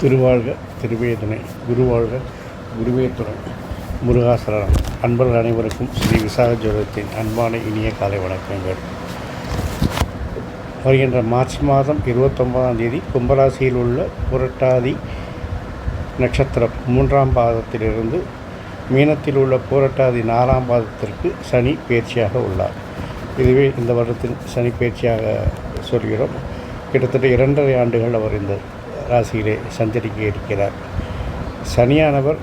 திருவாழ்க திருவேதனை குருவாழ்க குருவே துணை. முருகாசரணம் அன்பர்கள் அனைவருக்கும் ஸ்ரீ விசாக ஜோதத்தின் அன்பான இனிய காலை வணக்கங்கள். வருகின்ற மார்ச் மாதம் இருபத்தொன்பதாம் தேதி கும்பராசியில் உள்ள புரட்டாதி நட்சத்திரம் மூன்றாம் பாதத்திலிருந்து மீனத்தில் உள்ள புரட்டாதி நாலாம் பாதத்திற்கு சனி பயிற்சியாக உள்ளார். இதுவே இந்த வருடத்தின் சனி பயிற்சியாக சொல்கிறோம். கிட்டத்தட்ட இரண்டரை ஆண்டுகள் அவர் இந்த ராசியிலே சஞ்சரிக்க இருக்கிறார். சனியானவர்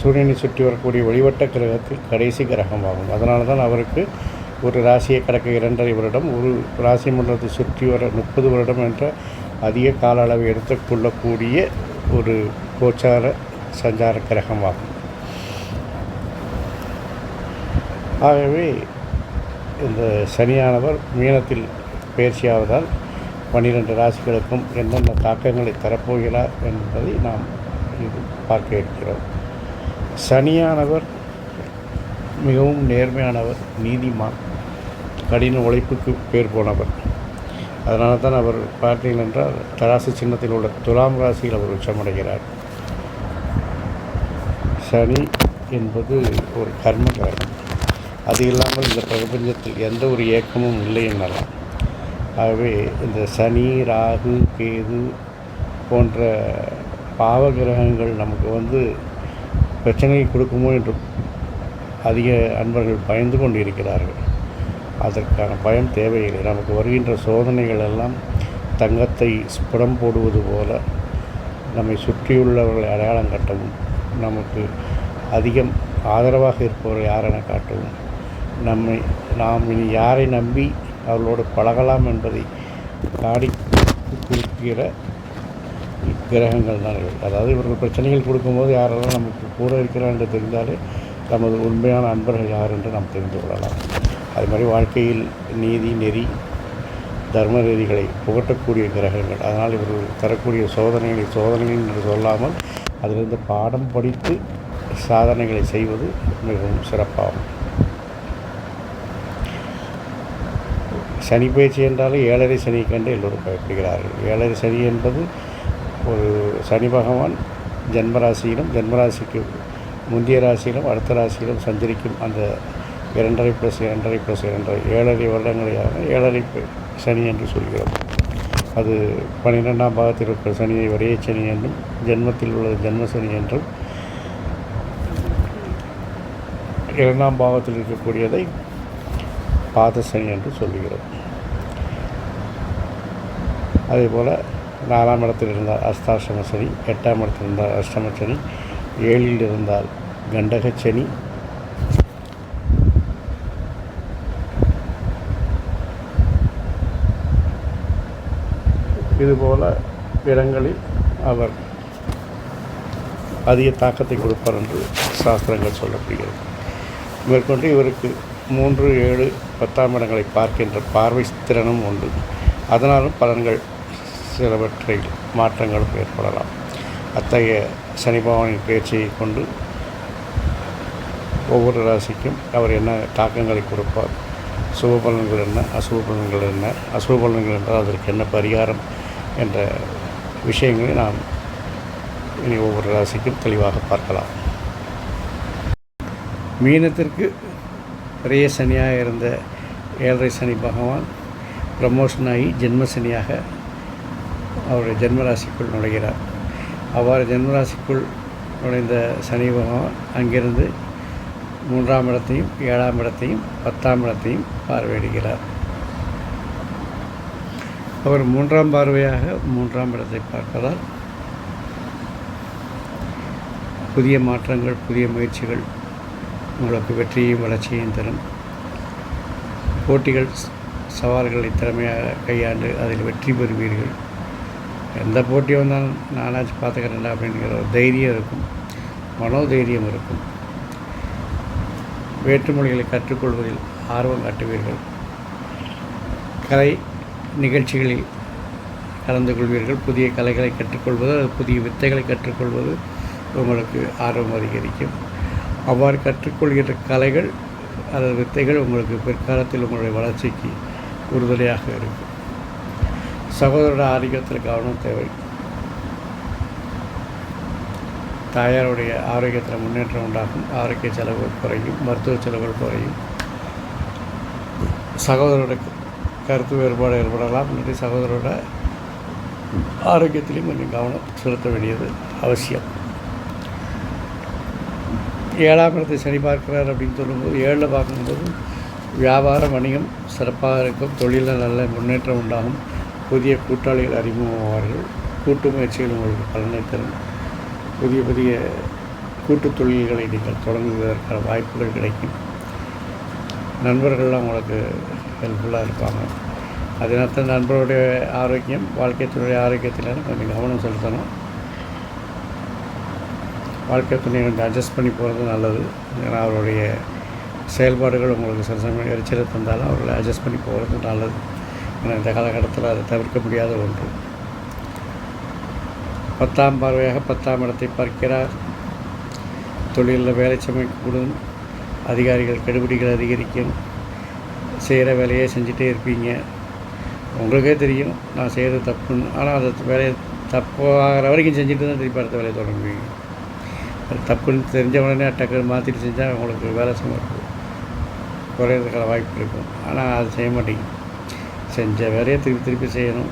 சூரியனை சுற்றி வரக்கூடிய வழிவட்ட கிரகத்தில் கடைசி கிரகமாகும் அதனால தான் அவருக்கு ஒரு ராசியை கடக்க இரண்டரை வருடம் ஒரு ராசி மன்றத்தை சுற்றி வர முப்பது வருடம் என்ற அதிக கால அளவை எடுத்துக்கொள்ளக்கூடிய ஒரு கோச்சார சஞ்சார கிரகமாகும் ஆகவே இந்த சனியானவர் மீனத்தில் பயிற்சியாவதால் பன்னிரெண்டு ராசிகளுக்கும் எந்தெந்த தாக்கங்களை தரப்போகிறார் என்பதை நாம் இது பார்க்க இருக்கிறோம். சனியானவர் மிகவும் நேர்மையானவர் நீதிமான் கடின உழைப்புக்கு பேர் போனவர். அதனால தான் அவர் பார்த்தீர்கள் என்றால் தராசு சின்னத்தில் உள்ள துலாம் ராசியில் அவர் உச்சமடைகிறார். சனி என்பது ஒரு கர்ம கிரகம். அது இல்லாமல் இந்த பிரபஞ்சத்தில் எந்த ஒரு இயக்கமும் இல்லை என்னலாம் ஆகவே இந்த சனி ராகு கேது போன்ற பாவ கிரகங்கள் நமக்கு வந்து பிரச்சனையை கொடுக்குமோ என்று அதிக அன்பர்கள் பயந்து கொண்டு இருக்கிறார்கள் அதற்கான பயம் தேவையில்லை. நமக்கு வருகின்ற சோதனைகள் எல்லாம் தங்கத்தை ஸ்புடம் போடுவது போல நம்மை சுற்றியுள்ளவர்களை அடையாளம் காட்டவும் நமக்கு அதிகம் ஆதரவாக இருப்பவரை யாரென காட்டவும் நம்மை நாம் இனி யாரை நம்பி அவர்களோடு பழகலாம் என்பதை காடி கொடுக்கிற கிரகங்கள் தான் அதாவது இவர்கள் பிரச்சனைகள் கொடுக்கும்போது யாரெல்லாம் நமக்கு கூட இருக்கிறார் என்று தெரிந்தாலே நமது உண்மையான அன்பர்கள் யார் என்று நாம் தெரிந்து கொள்ளலாம். அது மாதிரி வாழ்க்கையில் நீதி நெறி தர்ம நெறிகளை புகட்டக்கூடிய கிரகங்கள். அதனால் இவர்கள் தரக்கூடிய சோதனைகளை சோதனைகள் என்று சொல்லாமல் அதிலிருந்து பாடம் படித்து சாதனைகளை செய்வது மிகவும் சிறப்பாகும். சனி பயிற்சி என்றாலே ஏழரை சனி கண்டு எல்லோரும் பயப்படுகிறார்கள். ஏழரை சனி என்பது ஒரு சனி பகவான் ஜென்மராசியிலும் ஜென்மராசிக்கு முந்தைய ராசியிலும் அடுத்த ராசியிலும் சஞ்சரிக்கும் அந்த இரண்டரை ப்ளஸ் இரண்டரை ப்ளஸ் இரண்டரை ஏழரை வருடங்களையாக ஏழரை சனி என்று சொல்கிறோம். அது பன்னிரெண்டாம் பாகத்தில் இருக்கிற சனியை ஒரே சனி என்றும் ஜென்மத்தில் உள்ள ஜென்ம சனி என்றும் இரண்டாம் பாவத்தில் இருக்கக்கூடியதை பாத சனி என்று சொல்லுகிறோம் அதே போல் நாலாம் இடத்தில் இருந்தால் அஸ்தாசிரம சனி எட்டாம் இடத்தில் இருந்தால் அஷ்டம சனி ஏழில் இருந்தால் கண்டக சனி இதுபோல இடங்களில் அவர் அதிக தாக்கத்தை கொடுப்பார் என்று சாஸ்திரங்கள் சொல்லப்படுகிறது. மேற்கொண்டு இவருக்கு மூன்று ஏழு பத்தாம் இடங்களை பார்க்கின்ற பார்வை திறனும் உண்டு. அதனாலும் பலன்கள் சிலவற்றில் மாற்றங்களும் ஏற்படலாம். அத்தகைய சனிபவனின் பகவானின் கொண்டு ஒவ்வொரு ராசிக்கும் அவர் என்ன தாக்கங்களை கொடுப்பார்? சுப பலன்கள் என்ன? அசுப பலன்கள் என்ன? அசுப பலன்கள் என்றால் அதற்கு என்ன பரிகாரம் என்ற விஷயங்களை நாம் இனி ஒவ்வொரு ராசிக்கும் தெளிவாக பார்க்கலாம். மீனத்திற்கு பெரிய சனியாக இருந்த ஏழரை சனி பகவான் ப்ரமோஷன் ஆகி ஜென்ம சனியாக அவருடைய ஜென்மராசிக்குள் நுழைகிறார். அவ்வாறு ஜென்மராசிக்குள் நுழைந்த சனி பகவான் அங்கிருந்து மூன்றாம் இடத்தையும் ஏழாம் இடத்தையும் பத்தாம் இடத்தையும் பார்வையிடுகிறார். அவர் மூன்றாம் பார்வையாக மூன்றாம் இடத்தை பார்ப்பதால் புதிய மாற்றங்கள் புதிய முயற்சிகள் உங்களுக்கு வெற்றியையும் வளர்ச்சியையும் தரும். போட்டிகள் சவால்களை திறமையாக கையாண்டு அதில் வெற்றி பெறுவீர்கள். எந்த போட்டி வந்தாலும் நானாச்சும் பார்த்துக்கிறேன்டா அப்படிங்கிற ஒரு தைரியம் இருக்கும். மனோதைரியம் இருக்கும். வேற்றுமொழிகளை கற்றுக்கொள்வதில் ஆர்வம் காட்டுவீர்கள். கலை நிகழ்ச்சிகளில் கலந்து கொள்வீர்கள். புதிய கலைகளை கற்றுக்கொள்வது புதிய வித்தைகளை கற்றுக்கொள்வது உங்களுக்கு ஆர்வம் அதிகரிக்கும். அவ்வாறு கற்றுக்கொள்கிற கலைகள் அல்லது வித்தைகள் உங்களுக்கு பிற்காலத்தில் உங்களுடைய வளர்ச்சிக்கு உறுதுணையாக இருக்கும். சகோதரோட ஆரோக்கியத்தில் கவனம் தேவை. தாயாருடைய ஆரோக்கியத்தில் முன்னேற்றம் உண்டாகும். ஆரோக்கிய செலவுகள் குறையும் மருத்துவ செலவுகள் குறையும். சகோதரோட கருத்து வேறுபாடு ஏற்படலாம். இல்லாட்டி சகோதரோட ஆரோக்கியத்திலையும் கொஞ்சம் கவனம் செலுத்த வேண்டியது அவசியம். ஏழாம் இடத்தை சனி பார்க்கிறார் அப்படின்னு சொல்லும்போது ஏழில் பார்க்கும்போது வியாபார வணிகம் சிறப்பாக இருக்கும். தொழிலில் நல்ல முன்னேற்றம் உண்டாகும். புதிய கூட்டாளிகள் அறிமுகமாவார்கள் கூட்டு முயற்சிகள் உங்களுக்கு பலனை தரும். புதிய புதிய கூட்டுத் தொழில்களை நீங்கள் தொடங்குவதற்கான வாய்ப்புகள் கிடைக்கும். நண்பர்கள்லாம் உங்களுக்கு ஹெல்ப்ஃபுல்லாக இருப்பாங்க. அதே நேரத்தில் நண்பருடைய ஆரோக்கியம் வாழ்க்கை துணையுடைய ஆரோக்கியத்தில் கொஞ்சம் கவனம் செலுத்தணும். வாழ்க்கை துணையை கொஞ்சம் அட்ஜஸ்ட் பண்ணி போகிறது நல்லது. ஏன்னா அவருடைய செயல்பாடுகள் உங்களுக்கு சில சமயம் எரிச்சலை தந்தாலும் அவர்களை அட்ஜஸ்ட் பண்ணி போகிறது நல்லது. ஏன்னா இந்த காலகட்டத்தில் அதை தவிர்க்க முடியாத ஒன்று. பத்தாம் பார்வையாக பத்தாம் இடத்தை பார்க்கிறார். தொழிலில் வேலை சமைக்கக்கூடும். அதிகாரிகள் கெடுபிடிகள் அதிகரிக்கும். செய்கிற வேலையை செஞ்சுட்டே இருப்பீங்க. உங்களுக்கே தெரியும் நான் செய்கிறது தப்புன்னு. ஆனால் அது வேலையை தப்பு ஆகிற வரைக்கும் செஞ்சுட்டு தான் திருப்பி அடுத்த வேலையை தொடங்குவீங்க. அது தப்புன்னு தெரிஞ்ச உடனே டக்குன்னு மாற்றிட்டு செஞ்சால் உங்களுக்கு வேலை சுமை குறையிறதுக்கான வாய்ப்பு இருக்கும். ஆனால் அது செய்ய மாட்டேங்குது செஞ்ச வேலையை திருப்பி திருப்பி செய்யணும்.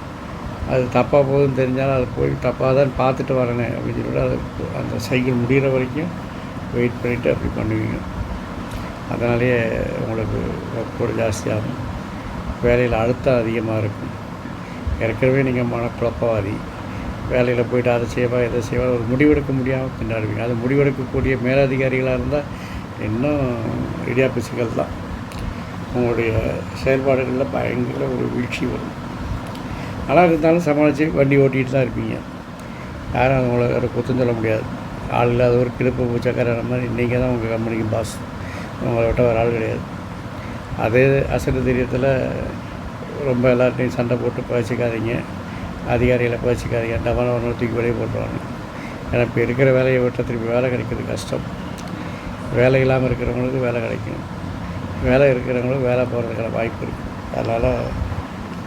அது தப்பாக போகுதுன்னு தெரிஞ்சாலும் அது போய் தப்பாக தான் பார்த்துட்டு வரேனே அப்படின்னு சொல்லிட்டு அது அந்த சைக்கிள் முடிகிற வரைக்கும் வெயிட் பண்ணிவிட்டு அப்படி பண்ணுவீங்க. அதனாலேயே உங்களுக்கு ஒர்க் லோடு ஜாஸ்தியாகும் வேலையில் அழுத்தம் அதிகமாக இருக்கும். ஏற்கனவே நீங்கள் மனக்குழப்பவாதி. வேலையில் போயிட்டு அதை செய்வா இதை செய்வா ஒரு முடிவெடுக்க முடியாமல் திண்டாடுவீங்க அது முடிவெடுக்கக்கூடிய மேலதிகாரிகளாக இருந்தால் இன்னும் இடியா சிக்கல் தான். உங்களுடைய செயல்பாடுகளில் பயங்கர ஒரு வீழ்ச்சி வரும். நல்லா இருந்தாலும் சமாளித்து வண்டி ஓட்டிகிட்டு தான் இருப்பீங்க. யாரும் உங்களை வேறு குத்தம் சொல்ல முடியாது. ஆள் இல்லாத ஒரு கிழப்பு பூச்சக்கார மாதிரி நீங்கள் தான் உங்கள் கம்பெனிக்கு பாஸ் உங்களை விட்ட வேறு ஆள் கிடையாது. அதே அசட்டு தைரியத்தில் ரொம்ப எல்லார்ட்டையும் சண்டை போட்டு பழச்சிக்காதீங்க. அதிகாரிகளை பழச்சிக்காதீங்க. டமான ஒன்று தூக்கி வெளியே போட்டுருவாங்க. ஏன்னா இப்போ இருக்கிற வேலையை விட்ட திருப்பி வேலை கிடைக்கிறது கஷ்டம். வேலை இல்லாமல் இருக்கிறவங்களுக்கு வேலை கிடைக்கும். வேலை இருக்கிறவங்களும் வேலை போகிறதுக்கான வாய்ப்பு இருக்குது அதனால்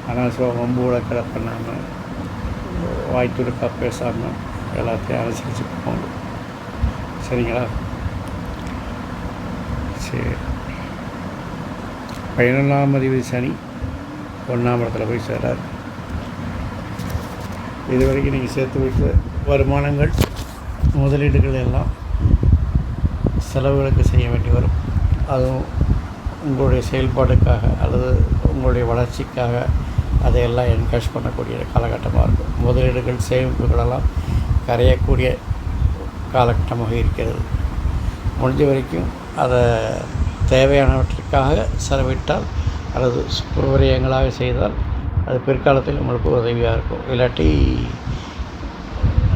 அனாவசியமாக வம்பு கடை பண்ணாமல் வாய் பேசாமல் எல்லாத்தையும் அனுசரித்து போகணும் சரிங்களா? சரி. பதினொன்றாம் அதிபதி சனி ஒன்றாம் இடத்துல போய் சேரார் இது வரைக்கும் நீங்கள் சேர்த்து வைத்த வருமானங்கள் முதலீடுகள் எல்லாம் செலவுகளுக்கு செய்ய வேண்டி வரும். அதுவும் உங்களுடைய செயல்பாடுக்காக அல்லது உங்களுடைய வளர்ச்சிக்காக அதையெல்லாம் என்கரேஜ் பண்ணக்கூடிய காலகட்டமாக இருக்கும். முதலீடுகள் சேமிப்புகளெல்லாம் கரையக்கூடிய காலகட்டமாக இருக்கிறது. முடிஞ்ச வரைக்கும் அதை தேவையானவற்றிற்காக செலவிட்டால் அல்லது சுபவிரயங்களாக செய்தால் அது பிற்காலத்தில் உங்களுக்கு உதவியாக இருக்கும். இல்லாட்டி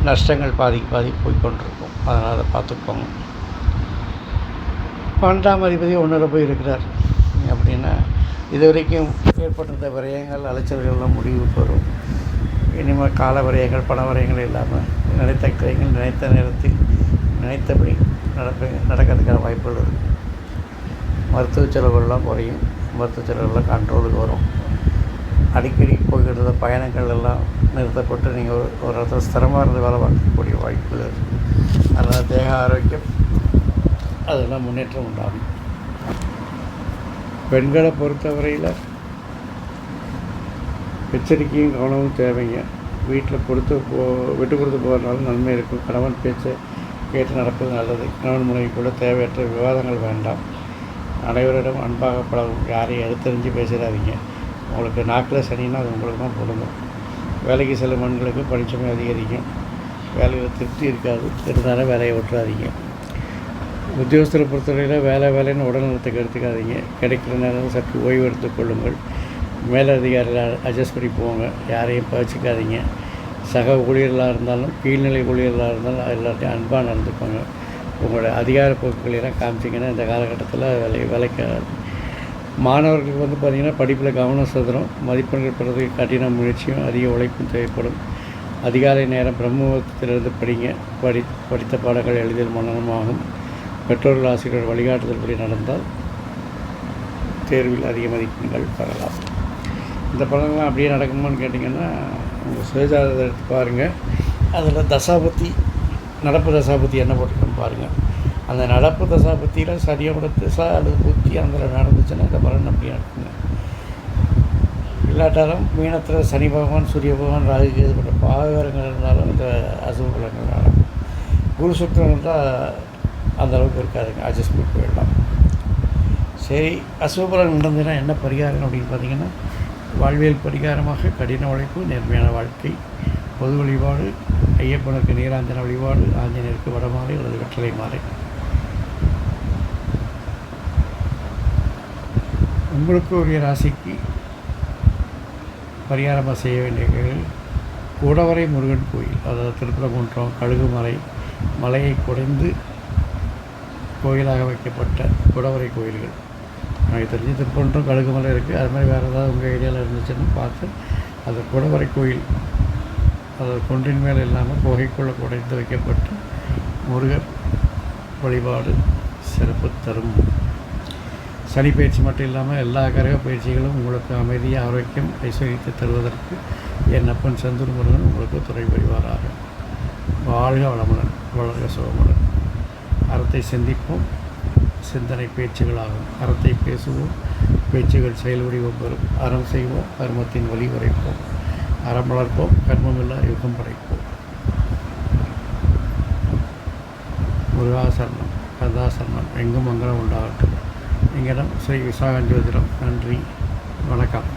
நஷ்டங்கள் பாதிக்கு பாதி போய்கொண்டிருக்கும் அதனால் அதை பார்த்துக்கோங்க. பன்னெண்டாம் அதிபதி ஒன்றில் போய் இருக்கிறார். என்ன? இது வரைக்கும் ஏற்பட்டிருந்த விரயங்கள் அலைச்சல்கள்லாம் முடிவுக்கு வரும் இனிமேல் கால விரயங்கள் பண விரயங்கள் இல்லாமல் நினைத்த கிரயங்கள் நினைத்த நேரத்தில் நினைத்தபடி நடப்ப நடக்கிறதுக்கான வாய்ப்புகள் இருக்குது மருத்துவ செலவுகள்லாம் குறையும். மருத்துவ செலவுகள்லாம் கண்ட்ரோலுக்கு வரும். அடிக்கடி போய்கிட்டு இருந்த பயணங்கள் எல்லாம் நிறுத்தப்பட்டு நீங்கள் ஒரு ஒரு இடத்துல ஸ்திரமாக இருந்து வேலை பார்க்கக்கூடிய வாய்ப்புகள் இருக்குது அதனால் தேக ஆரோக்கியம் அதெல்லாம் முன்னேற்றம் உண்டாகும். பெண்களை பொறுத்தவரையில் எச்சரிக்கையும் கவனமும் தேவைங்க. வீட்டில் கொடுத்து போ விட்டு கொடுத்து போகிறதுனால நன்மை இருக்கும். கணவன் பேச்சை கேட்டு நடப்பது நல்லது. கணவன் மனைவிக்குள்ள தேவையற்ற விவாதங்கள் வேண்டாம். அனைவரிடம் அன்பாக பழகும். யாரையும் எடுத்தறிஞ்சு பேசிடாதீங்க. உங்களுக்கு நாக்கில் சனின்னா அது உங்களுக்கு தான் பொருந்தும். வேலைக்கு செல்லும் பெண்களுக்கு பணிச்சுமை அதிகரிக்கும். வேலையில் திருப்தி இருக்காது. இருந்தாலும் வேலையை விட்டுறாதீங்க உத்தியோகஸ்தரை பொறுத்தவரையில் வேலை வேலைன்னு உடல்நலத்தை எடுத்துக்காதீங்க கிடைக்கிற நேரம் சற்று ஓய்வு எடுத்துக் கொள்ளுங்கள். மேலதிகாரிகள் அட்ஜஸ்ட் பண்ணி போங்க. யாரையும் பகிச்சிக்காதீங்க சக ஊழியர்களாக இருந்தாலும் கீழ்நிலை ஊழியர்களாக இருந்தாலும் எல்லாத்தையும் அன்பாக நடந்துக்கோங்க. உங்களோட அதிகார போக்குகளெல்லாம் காமிச்சிங்கன்னா இந்த காலகட்டத்தில் வேலை விலைக்காது மாணவர்களுக்கு வந்து பார்த்திங்கன்னா படிப்பில் கவனம் செலுத்தணும். மதிப்பெண்கள் பெறதுக்கு கடின முயற்சியும் அதிக உழைப்பும் தேவைப்படும். அதிகாலை நேரம் பிரம்மத்திலிருந்து படிங்க. படி படித்த பாடங்கள் எளிதில் மனநமாகும் பெற்றோர்கள் ஆசிரியர் வழிகாட்டுதல்படி நடந்தால் தேர்வில் அதிக மதிப்பெண்கள் பெறலாம். இந்த படங்கள்லாம் அப்படியே நடக்குமான்னு கேட்டிங்கன்னா உங்கள் சுயஜாதத்தை எடுத்து பாருங்கள் அதில் தசாபத்தி நடப்பு தசாபத்தி என்ன போட்டுக்கணும் பாருங்கள் அந்த நடப்பு தசாபத்தியில் சரியோட திசா அல்லது புத்தி அந்த நடந்துச்சுன்னா இந்த பலன் அப்படி நடக்குங்க. இல்லாட்டாலும் மீனத்தில் சனி பகவான் சூரிய பகவான் ராகு கேது போன்ற பாகரங்கள் இருந்தாலும் இந்த அசுப பலன்கள் நடக்கும். குரு சுத்தம் இருந்தால் அந்த அளவுக்கு இருக்காதுங்க அட்ஜஸ்ட்மெண்ட் போயிடலாம் சரி அசுபலன் நடந்ததுன்னா என்ன பரிகாரம் அப்படின்னு பார்த்தீங்கன்னா வாழ்வியல் பரிகாரமாக கடின உழைப்பு நேர்மையான வாழ்க்கை பொது வழிபாடு ஐயப்பனுக்கு நீராஞ்சன வழிபாடு ஆஞ்சநேயருக்கு வடமாறு அல்லது கட்டளை மாறு. உங்களுக்கு உரிய ராசிக்கு பரிகாரமாக செய்ய வேண்டிய கூடவரை முருகன் கோயில் அதாவது திருப்பரங்குன்றம் கழுகுமலை மலையை குடைந்து கோயிலாக வைக்கப்பட்ட குடவரை கோயில்கள். எனக்கு தெரிஞ்சு திருப்பரங்குன்றம் கழுகுமலை இருக்குது அது மாதிரி வேறு ஏதாவது உங்கள் ஏரியாவில் இருந்துச்சுன்னு பார்த்து அது குடவரை கோயில் அது குன்றின் மேல் இல்லாமல் குகைக்குள்ளே குடைந்து வைக்கப்பட்ட முருகர் வழிபாடு சிறப்பு தரும். சனி பயிற்சி மட்டும் இல்லாமல் எல்லா கரக பயிற்சிகளும் உங்களுக்கு அமைதி ஆரோக்கியம் ஐஸ்வர்யத்தை தருவதற்கு என் அப்பன் செந்தூர் முருகன் உங்களுக்கு துறை புரிவாராக. வாழ்க வளமுடன் வளர்க சுகமுடன் அறத்தை சிந்திப்போம். சிந்தனை பேச்சுகளாகும். அறத்தை பேசுவோம். பேச்சுகள் செயல்வடிவம் பெறும். அறம் செய்வோம். கர்மத்தின் வழி உரைப்போம். அறம் வளர்ப்போம். கர்மமில்லா யுகம் படைப்போம். முருகாசரணம் கதாசரணம் எங்கும் மங்களம் உண்டாகட்டும். எங்களிடம் ஸ்ரீ விசாகன் ஜோதிடம் நன்றி. வணக்கம்.